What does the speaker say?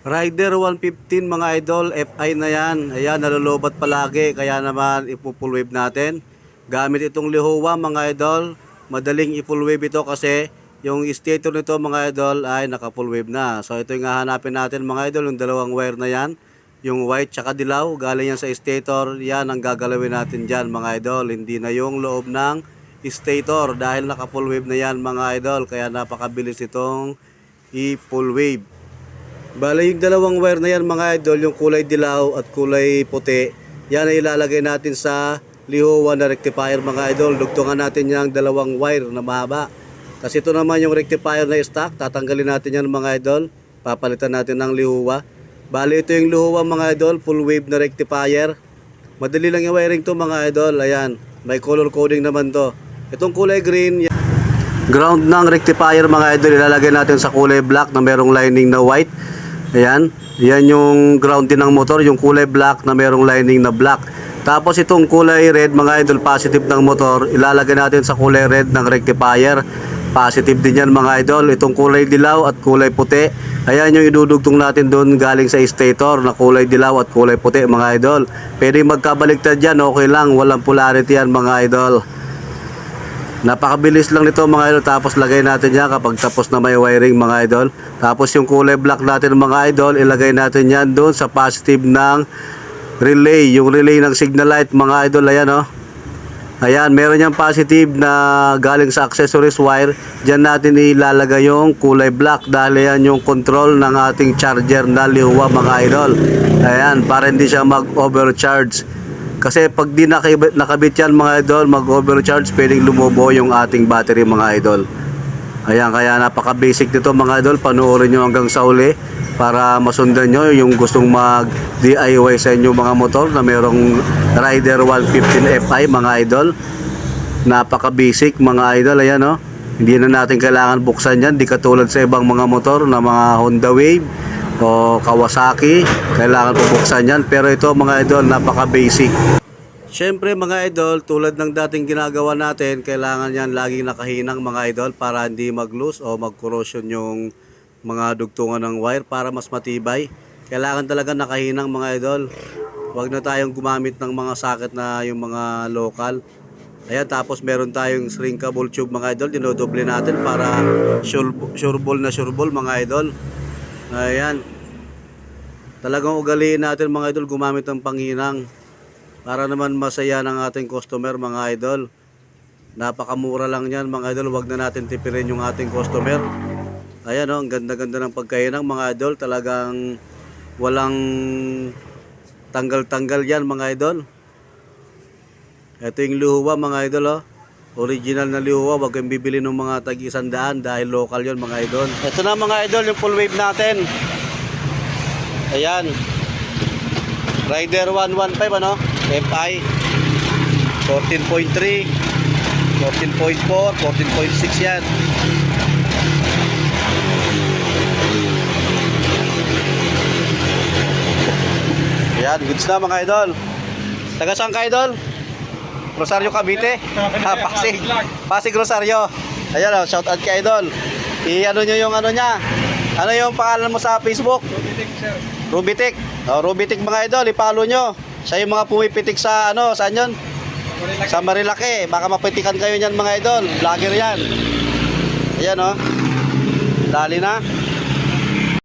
Rider 115 mga idol, FI na yan. Ayan, nalulobat palagi, kaya naman ipo-full wave natin. Gamit itong lihuwa mga idol, madaling i-full wave ito kasi yung stator nito mga idol ay naka-full wave na. So ito yung hahanapin natin mga idol, yung dalawang wire na yan. Yung white tsaka dilaw, galing yan sa stator, yan ang gagalawin natin dyan mga idol. Hindi na yung loob ng stator dahil naka-full wave na yan mga idol. Kaya napakabilis itong i-full wave. Bale, yung dalawang wire na yan mga idol, yung kulay dilaw at kulay puti, yan ay ilalagay natin sa lihuwa na rectifier mga idol. Dugtungan natin yung dalawang wire na mahaba. Kasi ito naman yung rectifier na stock, tatanggalin natin yan mga idol. Papalitan natin ng lihuwa. Bale, ito yung lihuwa mga idol, full wave na rectifier. Madali lang yung wiring to mga idol. Ayan, may color coding naman to. Itong kulay green, ground ng rectifier mga idol ilalagay natin sa kulay black na merong lining na white ayan. Yan yung ground din ng motor yung kulay black na merong lining na black. Tapos itong kulay red mga idol positive ng motor ilalagay natin sa kulay red ng rectifier. Positive din yan mga idol. Itong kulay dilaw at kulay puti. Ayan yung idudugtong natin doon galing sa stator na kulay dilaw at kulay puti mga idol. Pwede magkabaliktad yan okay lang. Walang polarity yan mga idol Napakabilis lang nito mga idol tapos lagay natin yan kapag tapos na may wiring mga idol. Tapos yung kulay black natin mga idol ilagay natin yan doon sa positive ng relay. Yung relay ng signal light mga idol ayan oh. Ayan, meron yung positive na galing sa accessories wire. Diyan natin ilalagay yung kulay black dahil yan yung control ng ating charger na lihuwa mga idol. Ayan, para hindi siya mag-overcharge. Kasi pag di nakabit, yan mga idol, mag-overcharge, pwedeng lumubo yung ating battery mga idol. Ayan, kaya napaka-basic nito mga idol. Panoorin nyo hanggang sa uli para masundan nyo yung gustong mag-DIY sa inyo mga motor na merong Rider 115 Fi mga idol. Napaka-basic mga idol. Ayan o. Hindi na natin kailangan buksan yan. Di katulad sa ibang mga motor na mga Honda Wave o Kawasaki. Kailangan po buksan yan. Pero ito mga idol, napaka-basic. Siyempre mga idol, tulad ng dating ginagawa natin, kailangan yan laging nakahinang mga idol para hindi mag-loose o mag-corrosion yung mga dugtungan ng wire para mas matibay. Kailangan talaga nakahinang mga idol. Huwag na tayong gumamit ng mga socket na yung mga local. Ayan, tapos meron tayong shrinkable tube mga idol. Dinodoble natin para sure, sure na sure mga idol. Ayan. Talagang ugaliin natin mga idol gumamit ng panghinang para naman masaya ng ating customer mga idol. Napakamura lang yan mga idol, wag na natin tipirin yung ating customer. Ayan o, ang ganda-ganda ng pagkainang mga idol, talagang walang tanggal-tanggal yan mga idol. Ito yung lihuwa mga idol oh. Original na lihuwa, wag kayong bibili ng mga tag isandaan dahil local yon mga idol. Ito na mga idol, yung full wave natin. Ayan. Rider 115 ano? FI 14.3 14.4 14.6 yan Ayan, goods na mga idol Taga saan ka idol? Rosario Cavite? Ah, Pasig Pasig Rosario Ayan o, shout out kay idol I-ano nyo yung ano niya Ano yung pangalan mo sa Facebook? Rubitik. Oh, Rubitik mga idol, i-follow nyo. Siya yung mga pumipitik sa ano, saan yun? Sa Marilake. Baka mapitikan kayo niyan mga idol. Vlogger yan. Ayan oh. Dali na.